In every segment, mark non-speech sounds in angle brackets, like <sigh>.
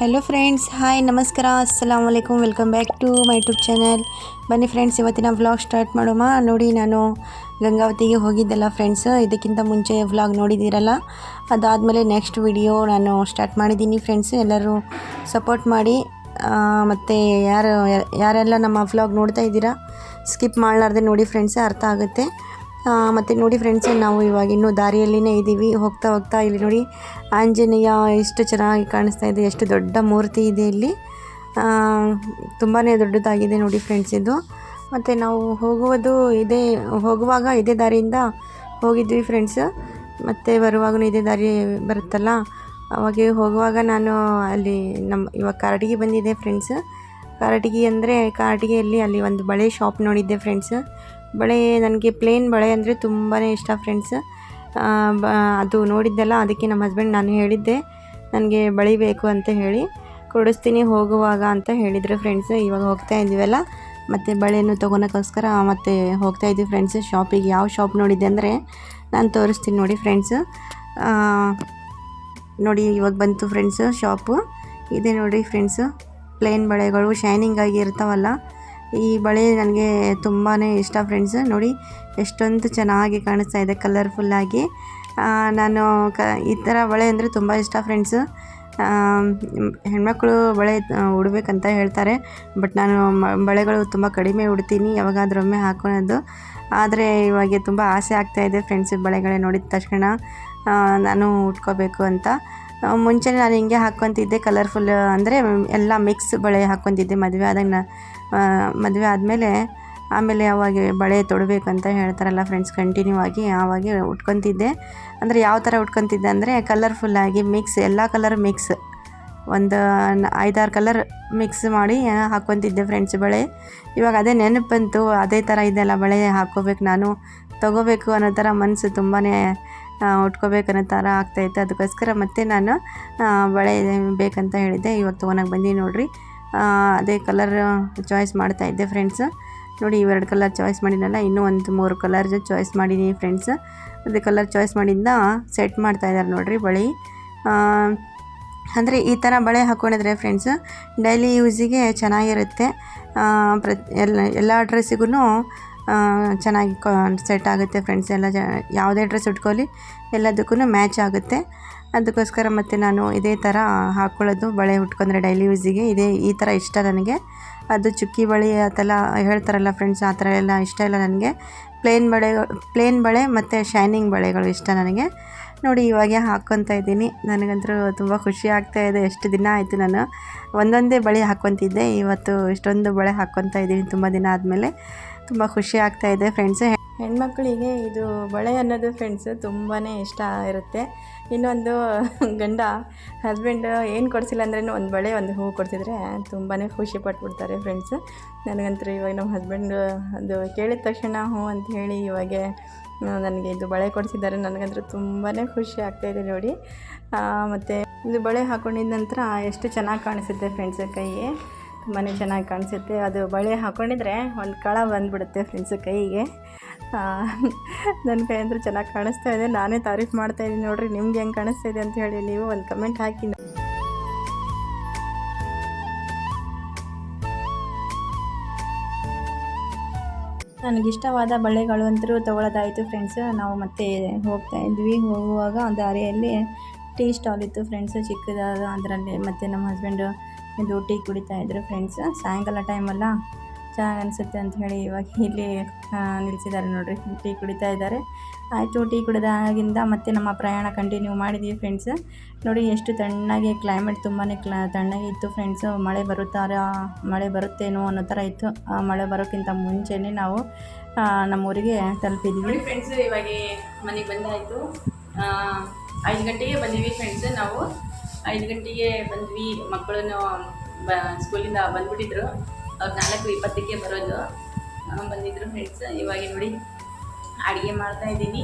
Hello friends hi ನಮಸ್ಕಾರ ಅಸ್ಸಲಾಮ್ ವಲೈಕುಮ್ welcome back to my YouTube channel ಬನ್ನಿ ಫ್ರೆಂಡ್ಸ್ ಇವತ್ತಿನ ವ್ಲಾಗ್ ಸ್ಟಾರ್ಟ್ ಮಾಡೋಣ. ನೋಡಿ ನಾನು ಗಂಗಾವತಿಗೆ ಹೋಗಿದ್ದೆಲ್ಲ ಫ್ರೆಂಡ್ಸ್ ಇದಕ್ಕಿಂತ ಮುಂಚೆ ವ್ಲಾಗ್ ನೋಡಿದ್ದೀರಲ್ಲ? ಅದಾದಮೇಲೆ ನೆಕ್ಸ್ಟ್ ವಿಡಿಯೋ ನಾನು ಸ್ಟಾರ್ಟ್ ಮಾಡಿದ್ದೀನಿ ಫ್ರೆಂಡ್ಸ್ ಎಲ್ಲರೂ ಸಪೋರ್ಟ್ ಮಾಡಿ. ಮತ್ತು ಯಾರು, ಯಾರೆಲ್ಲ ನಮ್ಮ ವ್ಲಾಗ್ ನೋಡ್ತಾ ಇದ್ದೀರಾ ಸ್ಕಿಪ್ ಮಾಡಲಾರ್ದೆ ನೋಡಿ ಫ್ರೆಂಡ್ಸ್ ಅರ್ಥ ಆಗುತ್ತೆ. ಮತ್ತು ನೋಡಿ ಫ್ರೆಂಡ್ಸ್ ನಾವು ಇವಾಗ ಇನ್ನೂ ದಾರಿಯಲ್ಲಿನೇ ಇದ್ದೀವಿ. ಹೋಗ್ತಾ ಹೋಗ್ತಾ ಇಲ್ಲಿ ನೋಡಿ ಆಂಜನೇಯ ಎಷ್ಟು ಚೆನ್ನಾಗಿ ಕಾಣಿಸ್ತಾ ಇದೆ, ಎಷ್ಟು ದೊಡ್ಡ ಮೂರ್ತಿ ಇದೆ ಇಲ್ಲಿ. ತುಂಬಾ ದೊಡ್ಡದಾಗಿದೆ ನೋಡಿ ಫ್ರೆಂಡ್ಸ್ ಇದು. ಮತ್ತು ನಾವು ಹೋಗುವುದು ಇದೇ, ಹೋಗುವಾಗ ಇದೇ ದಾರಿಯಿಂದ ಹೋಗಿದ್ವಿ ಫ್ರೆಂಡ್ಸ್ ಮತ್ತು ಬರುವಾಗೂ ಇದೇ ದಾರಿ ಬರುತ್ತಲ್ಲ, ಅವಾಗ ಹೋಗುವಾಗ ನಾನು ಅಲ್ಲಿ ನಮ್ಮ ಇವಾಗ ಕಾರಟಗಿ ಬಂದಿದ್ದೆ ಫ್ರೆಂಡ್ಸ್ ಕಾರಟಗಿ ಅಂದರೆ ಕಾರಟಗಿಯಲ್ಲಿ ಅಲ್ಲಿ ಒಂದು ಬಳೆ ಶಾಪ್ ನೋಡಿದ್ದೆ ಫ್ರೆಂಡ್ಸ್ ಬಳೆ ನನಗೆ ಪ್ಲೇನ್ ಬಳೆ ಅಂದರೆ ತುಂಬಾ ಇಷ್ಟ ಫ್ರೆಂಡ್ಸ್ ಅದು ನೋಡಿದ್ದೆಲ್ಲ ಅದಕ್ಕೆ ನಮ್ಮ ಹಸ್ಬೆಂಡ್ ನಾನು ಹೇಳಿದ್ದೆ, ನನಗೆ ಬಳೆ ಬೇಕು ಅಂತ ಹೇಳಿ, ಕೊಡಿಸ್ತೀನಿ ಹೋಗುವಾಗ ಅಂತ ಹೇಳಿದರು ಫ್ರೆಂಡ್ಸ್ ಇವಾಗ ಹೋಗ್ತಾ ಇದ್ದೀವಲ್ಲ ಮತ್ತು ಬಳೆಯನ್ನು ತೊಗೊಳಕ್ಕೋಸ್ಕರ ಮತ್ತೆ ಹೋಗ್ತಾ ಇದ್ದೀವಿ ಫ್ರೆಂಡ್ಸ್ ಶಾಪಿಗೆ ಯಾವ ಶಾಪ್ ನೋಡಿದ್ದೆ ಅಂದರೆ ನಾನು ತೋರಿಸ್ತೀನಿ ನೋಡಿ ಫ್ರೆಂಡ್ಸ್ ನೋಡಿ ಇವಾಗ ಬಂತು ಫ್ರೆಂಡ್ಸು ಶಾಪು ಇದೆ ನೋಡಿ ಫ್ರೆಂಡ್ಸು ಪ್ಲೇನ್ ಬಳೆಗಳು ಶೈನಿಂಗ್ ಆಗಿ ಇರ್ತಾವಲ್ಲ ಈ ಬಳೆ ನನಗೆ ತುಂಬಾ ಇಷ್ಟ ಫ್ರೆಂಡ್ಸ್ ನೋಡಿ, ಎಷ್ಟೊಂದು ಚೆನ್ನಾಗಿ ಕಾಣಿಸ್ತಾ ಇದೆ ಕಲರ್ಫುಲ್ಲಾಗಿ ನಾನು ಕ, ಈ ಥರ ಬಳೆ ಅಂದರೆ ತುಂಬ ಇಷ್ಟ ಫ್ರೆಂಡ್ಸ್ ಹೆಣ್ಮಕ್ಳು ಬಳೆ ಉಡಬೇಕಂತ ಹೇಳ್ತಾರೆ. ಬಟ್ ನಾನು ಬಳೆಗಳು ತುಂಬ ಕಡಿಮೆ ಉಡ್ತೀನಿ ಯಾವಾಗಾದ್ರೊಮ್ಮೆ ಹಾಕೊಳೋದು. ಆದರೆ ಇವಾಗ ತುಂಬ ಆಸೆ ಆಗ್ತಾಯಿದೆ ಫ್ರೆಂಡ್ಸ್ ಬಳೆಗಳೇ ನೋಡಿದ ತಕ್ಷಣ. ನಾನು ಉಟ್ಕೋಬೇಕು ಅಂತ. ಮುಂಚೆ ನಾನು ಹಿಂಗೆ ಹಾಕ್ಕೊತಿದ್ದೆ ಕಲರ್ಫುಲ್ ಅಂದರೆ ಎಲ್ಲ ಮಿಕ್ಸ್ ಬಳೆ ಹಾಕ್ಕೊತಿದ್ದೆ ಮದುವೆ ಆದಾಗ ಮದುವೆ ಆದಮೇಲೆ ಆಮೇಲೆ ಅವಾಗ ಬಳೆ ತೊಡಬೇಕಂತ ಹೇಳ್ತಾರಲ್ಲ ಫ್ರೆಂಡ್ಸ್ ಕಂಟಿನ್ಯೂ ಆಗಿ ಆವಾಗ ಉಟ್ಕೊತಿದ್ದೆ. ಅಂದರೆ ಯಾವ ಥರ ಉಟ್ಕೊತಿದ್ದೆ ಅಂದರೆ ಕಲರ್ಫುಲ್ಲಾಗಿ ಮಿಕ್ಸ್ ಎಲ್ಲ ಕಲರ್ ಮಿಕ್ಸ್ ಒಂದು ಐದಾರು ಕಲರ್ ಮಿಕ್ಸ್ ಮಾಡಿ ಹಾಕ್ಕೊತಿದ್ದೆ ಫ್ರೆಂಡ್ಸ್ ಬಳೆ. ಇವಾಗ ಅದೇ ನೆನಪು ಬಂತು, ಅದೇ ಥರ ಇದೆಲ್ಲ ಬಳೆ ಹಾಕ್ಕೋಬೇಕು ನಾನು, ತೊಗೋಬೇಕು ಅನ್ನೋ ಥರ ಮನಸ್ಸು ತುಂಬಾ ಉಟ್ಕೋಬೇಕು ಅನ್ನೋ ಥರ ಆಗ್ತಾಯಿತ್ತು ಅದಕ್ಕೋಸ್ಕರ ಮತ್ತೆ ನಾನು ಬಳೆ ಬೇಕಂತ ಹೇಳಿದ್ದೆ. ಇವಾಗ ತೊಗೊಳಕ್ಕೆ ಬಂದು ನೋಡಿರಿ. ಅದೇ ಕಲರ್ ಚಾಯ್ಸ್ ಮಾಡ್ತಾ ಇದ್ದೆ ಫ್ರೆಂಡ್ಸ್ ನೋಡಿ ಇವೆರಡು ಕಲರ್ ಚಾಯ್ಸ್ ಮಾಡಿದ್ನಲ್ಲ, ಇನ್ನೂ ಒಂದು ಮೂರು ಕಲರ್ ಚಾಯ್ಸ್ ಮಾಡಿದ್ದೀನಿ ಫ್ರೆಂಡ್ಸ್ ಅದೇ ಕಲರ್ ಚಾಯ್ಸ್ ಮಾಡಿದ್ದ ಸೆಟ್ ಮಾಡ್ತಾ ಇದ್ದಾರೆ ನೋಡಿರಿ ಬಳೆ. ಅಂದರೆ ಈ ಥರ ಬಳೆ ಹಾಕ್ಕೊಂಡಿದ್ರೆ ಫ್ರೆಂಡ್ಸ್ ಡೈಲಿ ಯೂಸಿಗೆ ಚೆನ್ನಾಗಿರುತ್ತೆ. ಪ್ರತಿ ಎಲ್ಲ ಎಲ್ಲ ಡ್ರೆಸ್ಸಿಗೂ ಚೆನ್ನಾಗಿ ಸೆಟ್ ಆಗುತ್ತೆ ಫ್ರೆಂಡ್ಸ್ ಎಲ್ಲ ಜ, ಯಾವುದೇ ಡ್ರೆಸ್ ಉಟ್ಕೊಳ್ಳಿ ಎಲ್ಲದಕ್ಕೂ ಮ್ಯಾಚ್ ಆಗುತ್ತೆ. ಅದಕ್ಕೋಸ್ಕರ ಮತ್ತು ನಾನು ಇದೇ ಥರ ಹಾಕ್ಕೊಳ್ಳೋದು ಬಳೆ ಉಟ್ಕೊಂಡ್ರೆ ಡೈಲಿ ಯೂಸಿಗೆ ಇದೇ ಈ ಥರ ಇಷ್ಟ ನನಗೆ. ಅದು ಚುಕ್ಕಿ ಬಳೆ ಅದೆಲ್ಲ ಹೇಳ್ತಾರಲ್ಲ ಫ್ರೆಂಡ್ಸ್ ಆ ಥರ ಎಲ್ಲ ಇಷ್ಟ ಇಲ್ಲ ನನಗೆ. ಪ್ಲೇನ್ ಬಳೆ ಪ್ಲೇನ್ ಬಳೆ ಮತ್ತು ಶೈನಿಂಗ್ ಬಳೆಗಳು ಇಷ್ಟ ನನಗೆ. ನೋಡಿ ಇವಾಗೆ ಹಾಕ್ಕೊತಾ ಇದ್ದೀನಿ. ನನಗಂತೂ ತುಂಬ ಖುಷಿ ಆಗ್ತಾ ಇದೆ. ಎಷ್ಟು ದಿನ ಆಯಿತು ನಾನು ಒಂದೊಂದೇ ಬಳೆ ಹಾಕ್ಕೊತಿದ್ದೆ. ಇವತ್ತು ಇಷ್ಟೊಂದು ಬಳೆ ಹಾಕ್ಕೊತಾ ಇದ್ದೀನಿ ತುಂಬ ದಿನ ಆದಮೇಲೆ. ತುಂಬ ಖುಷಿ ಆಗ್ತಾ ಇದೆ ಫ್ರೆಂಡ್ಸ್ ಹೆಣ್ಮಕ್ಳಿಗೆ ಇದು ಬಳೆ ಅನ್ನೋದು ಫ್ರೆಂಡ್ಸ್ ತುಂಬಾ ಇಷ್ಟ ಇರುತ್ತೆ. ಇನ್ನೊಂದು ಗಂಡ ಹಸ್ಬೆಂಡ್ ಏನು ಕೊಡಿಸಿಲ್ಲ ಅಂದ್ರೂ ಒಂದು ಬಳೆ, ಒಂದು ಹೂವು ಕೊಡ್ತಿದ್ರೆ ತುಂಬಾ ಖುಷಿ ಪಟ್ಬಿಡ್ತಾರೆ ಫ್ರೆಂಡ್ಸ್ ನನಗಂತೂ ಇವಾಗ ನಮ್ಮ ಹಸ್ಬೆಂಡ್ ಅದು ಕೇಳಿದ ತಕ್ಷಣ ಹ್ಞೂ ಅಂತ ಹೇಳಿ ಇವಾಗ ನನಗೆ ಇದು ಬಳೆ ಕೊಡಿಸಿದ್ದಾರೆ. ನನಗಂತೂ ತುಂಬಾ ಖುಷಿ ಆಗ್ತಾಯಿದೆ ನೋಡಿ. ಮತ್ತು ಇದು ಬಳೆ ಹಾಕೊಂಡಿದ ನಂತರ ಎಷ್ಟು ಚೆನ್ನಾಗಿ ಕಾಣಿಸುತ್ತೆ ಫ್ರೆಂಡ್ಸ್ ಕೈಗೆ. ತುಂಬಾ ಚೆನ್ನಾಗಿ ಕಾಣಿಸುತ್ತೆ. ಅದು ಬಳೆ ಹಾಕ್ಕೊಂಡಿದ್ರೆ ಒಂದು ಕಳ ಬಂದುಬಿಡುತ್ತೆ ಫ್ರೆಂಡ್ಸ್ ಕೈಗೆ. ನನ್ನ ಕೈ ಅಂದರೆ ಚೆನ್ನಾಗಿ ಕಾಣಿಸ್ತಾ ಇದೆ. ನಾನೇ ತಾರೀಫ್ ಮಾಡ್ತಾ ಇದ್ದೀನಿ ನೋಡಿರಿ, ನಿಮ್ಗೆ ಹೆಂಗೆ ಕಾಣಿಸ್ತಾ ಇದೆ ಅಂತ ಹೇಳಿ ನೀವು ಒಂದು ಕಮೆಂಟ್ ಹಾಕಿ ನನಗಿಷ್ಟವಾದ ಬಳೆಗಳು ಅಂತರೂ ತೊಗೊಳೋದಾಯಿತು ಫ್ರೆಂಡ್ಸ್ ನಾವು ಮತ್ತೆ ಹೋಗ್ತಾ ಇದ್ವಿ. ಹೋಗುವಾಗ ದಾರಿಯಲ್ಲಿ ಟೀ ಸ್ಟಾಲ್ ಇತ್ತು ಫ್ರೆಂಡ್ಸು ಚಿಕ್ಕದಾದ, ಅದರಲ್ಲಿ ಮತ್ತು ನಮ್ಮ ಹಸ್ಬೆಂಡು ಇದು ಟೀ ಕುಡಿತಾ ಇದ್ರು ಫ್ರೆಂಡ್ಸ್ ಸಾಯಂಕಾಲ ಟೈಮಲ್ಲ ಚೆನ್ನಾಗಿ ಅನಿಸುತ್ತೆ ಅಂತ ಹೇಳಿ ಇವಾಗ ಇಲ್ಲಿ ನಿಲ್ಲಿಸಿದ್ದಾರೆ ನೋಡ್ರಿ. ಟೀ ಕುಡಿತಾ ಇದ್ದಾರೆ. ಆಯಿತು, ಟೀ ಕುಡಿದಾಗಿಂದ ಮತ್ತೆ ನಮ್ಮ ಪ್ರಯಾಣ ಕಂಟಿನ್ಯೂ ಮಾಡಿದ್ವಿ ಫ್ರೆಂಡ್ಸ್ ನೋಡಿ, ಎಷ್ಟು ತಣ್ಣಗೆ ಕ್ಲೈಮೇಟ್ ತುಂಬಾ ಕ್ಲಾ ತಣ್ಣಗೆ ಇತ್ತು ಫ್ರೆಂಡ್ಸು ಮಳೆ ಬರುತ್ತಾರ, ಮಳೆ ಬರುತ್ತೇನೋ ಅನ್ನೋ ಥರ ಇತ್ತು. ಆ, ಮಳೆ ಬರೋಕ್ಕಿಂತ ಮುಂಚೆನೇ ನಾವು ನಮ್ಮೂರಿಗೆ ತಲುಪಿದ್ವಿ. ಫ್ರೆಂಡ್ಸ್ ಇವಾಗ ಮನೆಗೆ ಬಂದಾಯಿತು. ಐದು ಗಂಟೆಗೆ ಬಂದ್ವಿ ಫ್ರೆಂಡ್ಸ್ ನಾವು ಐದು ಗಂಟೆಗೆ ಬಂದ್ವಿ. ಮಕ್ಕಳನ್ನು ಬ, ಸ್ಕೂಲಿಂದ ಬಂದ್ಬಿಟ್ಟಿದ್ರು. ಅವ್ರು ನಾಲ್ಕು ಇಪ್ಪತ್ತಕ್ಕೆ ಬರೋದು. ಬಂದಿದ್ರು ಫ್ರೆಂಡ್ಸ್ ಇವಾಗ ನೋಡಿ ಅಡುಗೆ ಮಾಡ್ತಾ ಇದ್ದೀನಿ.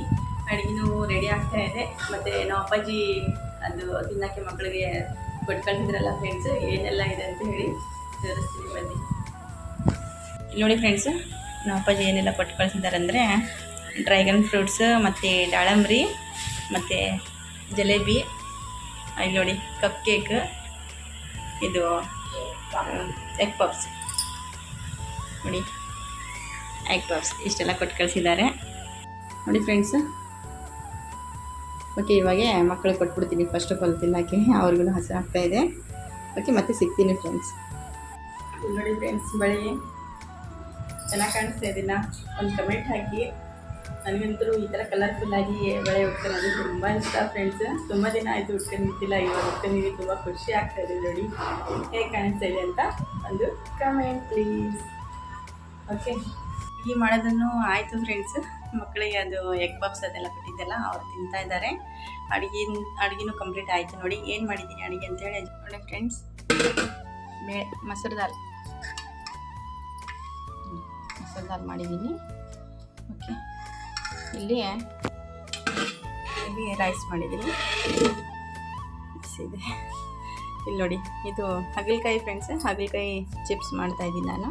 ಅಡುಗೆನೂ ರೆಡಿ ಆಗ್ತಾ ಇದೆ. ಮತ್ತು ನಮ್ಮ ಅಪ್ಪಾಜಿ ಅದು ತಿನ್ನೋಕ್ಕೆ ಮಕ್ಕಳಿಗೆ ಕೊಟ್ಟು ಕಳಿಸಿದ್ರಲ್ಲ ಫ್ರೆಂಡ್ಸ್ ಏನೆಲ್ಲ ಇದೆ ಅಂತ ಹೇಳಿ ತೋರಿಸ್ತೀನಿ ಬನ್ನಿ. ನೋಡಿ ಫ್ರೆಂಡ್ಸು ನಮ್ಮ ಅಪ್ಪಾಜಿ ಏನೆಲ್ಲ ಕೊಟ್ಟು ಅಂದರೆ ಡ್ರ್ಯಾಗನ್ ಫ್ರೂಟ್ಸ್ ಮತ್ತು ದಾಳಂಬ್ರಿ, ಮತ್ತು ಜಲೇಬಿ. ಇಲ್ಲಿ ನೋಡಿ ಕಪ್ ಕೇಕ್ ಇದು ಎಗ್ ಪಪ್ಸ್ ನೋಡಿ. ಎಗ್ ಪಪ್ಸ್ ಇಷ್ಟೆಲ್ಲ ಕೊಟ್ಟು ಕಳಿಸಿದ್ದಾರೆ. ನೋಡಿ ಫ್ರೆಂಡ್ಸ್ ಓಕೆ ಇವಾಗ ಮಕ್ಕಳಿಗೆ ಕೊಟ್ಬಿಡ್ತೀನಿ. ಫಸ್ಟ್ ಆಫ್ ಆಲ್ ತಿನ್ನೋಕ್ಕೆ ಅವ್ರಿಗೂ ಹಸರಾಗ್ತಾ ಇದೆ. ಓಕೆ ಮತ್ತೆ ಸಿಗ್ತೀನಿ ಫ್ರೆಂಡ್ಸ್ ನೋಡಿ ಫ್ರೆಂಡ್ಸ್ ಬಳಿ ಚೆನ್ನಾಗಿ ಕಾಣಿಸ್ತಾ ಇದೆಯಲ್ಲ ಒಂದು ಕಮೆಂಟ್ ಹಾಕಿ. ನನಗಂತೂ ಈ ಥರ ಕಲರ್ಫುಲ್ಲಾಗಿ ಬಳೆ ಉಟ್ಕೊಂಡು ಅದು ತುಂಬ ಇಷ್ಟ ಫ್ರೆಂಡ್ಸ್ ತುಂಬ ದಿನ ಆಯಿತು ನಿಂತಿಲ್ಲ, ಇವಾಗ ಉಟ್ಕೊಂಡಿದ್ದೀನಿ ತುಂಬ ಖುಷಿ ಆಗ್ತಾ ಇದೆ ನೋಡಿ. ಹೇಗೆ ಕಾಣಿಸ್ತಾ ಅಂತ ಒಂದು ಕಮೆಂಟ್ ಪ್ಲೀಸ್ ಓಕೆ ಈ ಮಾಡೋದನ್ನು ಆಯಿತು ಫ್ರೆಂಡ್ಸ್ ಮಕ್ಕಳಿಗೆ ಅದು ಎಗ್ ಪಪ್ಸ್ ಅದೆಲ್ಲ ಕೊಟ್ಟಿದ್ದೆಲ್ಲ ಅವ್ರು ತಿಂತಾ ಇದ್ದಾರೆ. ಅಡುಗೆ ಅಡುಗೆನೂ ಕಂಪ್ಲೀಟ್ ಆಯಿತು ನೋಡಿ. ಏನು ಮಾಡಿದ್ದೀನಿ ಅಡುಗೆ ಅಂತೇಳಿ ನೋಡಿ ಫ್ರೆಂಡ್ಸ್ ಬೇ ಮೊಸರು ದಾಲ್. ಮೊಸರು ದಾಲ್ ಮಾಡಿದ್ದೀನಿ ಓಕೆ ಇಲ್ಲಿ ಇಲ್ಲಿ ರೈಸ್ ಮಾಡಿದ್ದೀನಿ. ಇದೆ. ಇಲ್ಲಿ ನೋಡಿ, ಇದು ಹಾಗಲಕಾಯಿ ಫ್ರೆಂಡ್ಸ್ ಹಾಗಲಕಾಯಿ ಚಿಪ್ಸ್ ಮಾಡ್ತಾ ಇದ್ದೀನಿ ನಾನು.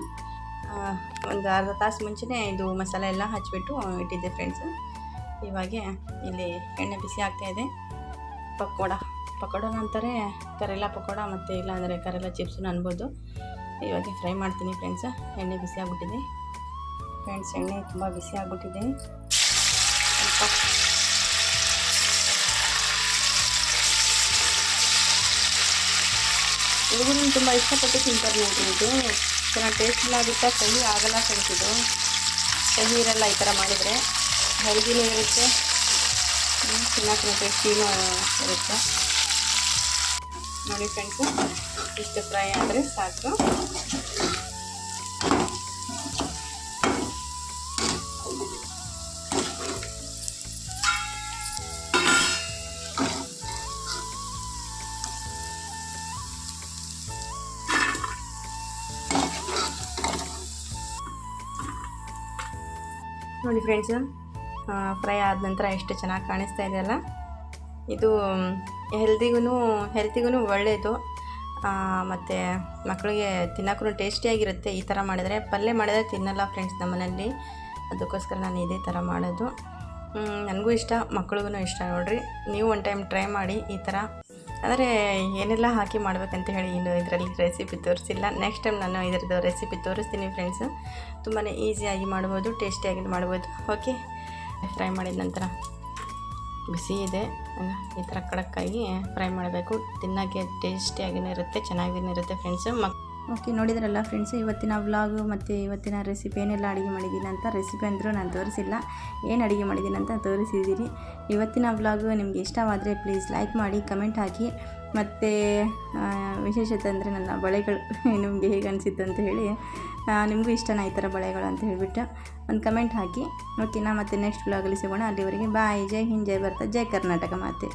ಒಂದು ಅರ್ಧ ತಾಸು ಮುಂಚೆನೇ ಇದು ಮಸಾಲೆ ಎಲ್ಲ ಹಚ್ಚಿಬಿಟ್ಟು ಇಟ್ಟಿದ್ದೆ ಫ್ರೆಂಡ್ಸ್ ಇವಾಗೆ ಇಲ್ಲಿ ಎಣ್ಣೆ ಬಿಸಿ ಆಗ್ತಾ ಇದೆ. ಪಕೋಡ. ಪಕೋಡ ಅಂತಾರೆ ಕರೆಲ್ಲ ಪಕೋಡ ಮತ್ತು ಇಲ್ಲಾಂದರೆ ಕರೆಲ್ಲ ಚಿಪ್ಸು ಅನ್ಬೋದು. ಇವಾಗ ಫ್ರೈ ಮಾಡ್ತೀನಿ ಫ್ರೆಂಡ್ಸ್ ಎಣ್ಣೆ ಬಿಸಿ ಆಗ್ಬಿಟ್ಟಿದೆ. ಫ್ರೆಂಡ್ಸ್ ಎಣ್ಣೆ ತುಂಬ ಬಿಸಿ ಆಗ್ಬಿಟ್ಟಿದೆ. ಹುಡುಗರು ತುಂಬ ಇಷ್ಟಪಟ್ಟು ತಿಂತಾರೆ ನೋಡಿ ಇದು ಚೆನ್ನಾಗಿ ಟೇಸ್ಟ್ಫುಲ್ ಆಗುತ್ತೆ. ಸಹಿ ಆಗಲ್ಲ ಫ್ರೆಂಡ್ಸ್ ಇದು. ಇರಲ್ಲ ಈ ಥರ ಮಾಡಿದರೆ. ಹೆಲ್ದಿನೂ ಇರುತ್ತೆ. ಚೆನ್ನಾಗಿ ಟೇಸ್ಟಿನೂ ಇರುತ್ತೆ. ನೋಡಿ ಫ್ರೆಂಡ್ಸು ಇಷ್ಟು ಫ್ರೈ ಆದರೆ ಸಾಕು. ನೋಡಿ ಫ್ರೆಂಡ್ಸು ಫ್ರೈ ಆದ ನಂತರ ಎಷ್ಟು ಚೆನ್ನಾಗಿ ಕಾಣಿಸ್ತಾ ಇದೆಯಲ್ಲ ಇದು ಹೆಲ್ದಿಗೂ ಹೆಲ್ತಿಗೂ ಒಳ್ಳೆಯದು ಮತ್ತು ಮಕ್ಕಳಿಗೆ ತಿನ್ನೋಕ್ಕೂ ಟೇಸ್ಟಿಯಾಗಿರುತ್ತೆ ಈ ಥರ ಮಾಡಿದರೆ. ಪಲ್ಯ ಮಾಡಿದರೆ ತಿನ್ನಲ್ಲ ಫ್ರೆಂಡ್ಸ್ ನಮ್ಮನೇಲಿ. ಅದಕ್ಕೋಸ್ಕರ ನಾನು ಇದೇ ಥರ ಮಾಡೋದು. ನನಗೂ ಇಷ್ಟ ಮಕ್ಳಿಗೂ ಇಷ್ಟ ನೋಡಿರಿ. ನೀವು ಒನ್ ಟೈಮ್ ಟ್ರೈ ಮಾಡಿ ಈ ಥರ ಆದರೆ ಏನೆಲ್ಲ ಹಾಕಿ ಮಾಡಬೇಕಂತ ಹೇಳಿ ಇನ್ನು ಇದರಲ್ಲಿ ರೆಸಿಪಿ ತೋರಿಸಿಲ್ಲ. ನೆಕ್ಸ್ಟ್ ಟೈಮ್ ನಾನು ಇದರದ್ದು ರೆಸಿಪಿ ತೋರಿಸ್ತೀನಿ ಫ್ರೆಂಡ್ಸು ತುಂಬಾ ಈಸಿಯಾಗಿ ಮಾಡ್ಬೋದು ಟೇಸ್ಟಿಯಾಗಿ ಮಾಡ್ಬೋದು. ಓಕೆ ಫ್ರೈ ಮಾಡಿದ ನಂತರ ಬಿಸಿ ಇದೆ. ಈ ಥರ ಕಡಕ್ಕಾಗಿ ಫ್ರೈ ಮಾಡಬೇಕು. ತಿನ್ನೋಕ್ಕೆ ಟೇಸ್ಟಿಯಾಗಿನೇ ಇರುತ್ತೆ, ಚೆನ್ನಾಗಿನೇ ಇರುತ್ತೆ ಫ್ರೆಂಡ್ಸು ಮಕ್ ಓಕೆ, ನೋಡಿದ್ರಲ್ಲ ಫ್ರೆಂಡ್ಸ್ ಇವತ್ತಿನ ವ್ಲಾಗು ಮತ್ತು ಇವತ್ತಿನ ರೆಸಿಪಿ ಏನೆಲ್ಲ ಅಡುಗೆ ಮಾಡಿದ್ದೀನಿ ಅಂತ ರೆಸಿಪಿ ಅಂದರೂ ನಾನು ತೋರಿಸಿಲ್ಲ. ಏನು ಅಡುಗೆ ಮಾಡಿದ್ದೀನಿ ಅಂತ ತೋರಿಸಿದ್ದೀರಿ ಇವತ್ತಿನ ವ್ಲಾಗು ನಿಮಗೆ ಇಷ್ಟವಾದರೆ ಪ್ಲೀಸ್ ಲೈಕ್ ಮಾಡಿ ಕಮೆಂಟ್ ಹಾಕಿ. ಮತ್ತು ವಿಶೇಷತೆ ಅಂದರೆ ನನ್ನ ಬಳೆಗಳು. <laughs> ನಿಮಗೆ ಹೇಗೆ ಅನಿಸಿತ್ತು ಅಂತ ಹೇಳಿ. ನಿಮಗೂ ಇಷ್ಟನಾ ಈ ಥರ ಬಳೆಗಳು ಅಂತ ಹೇಳಿಬಿಟ್ಟು ಒಂದು ಕಮೆಂಟ್ ಹಾಕಿ. ಓಕೆ ನಾ ಮತ್ತೆ ನೆಕ್ಸ್ಟ್ ವ್ಲಾಗಲ್ಲಿ ಸಿಗೋಣ. ಅಲ್ಲಿವರೆಗೆ ಬಾಯ್ ಜೈ ಹಿಂದ್, ಜೈ ಭಾರತ, ಜೈ ಕರ್ನಾಟಕ ಮಾತೆ.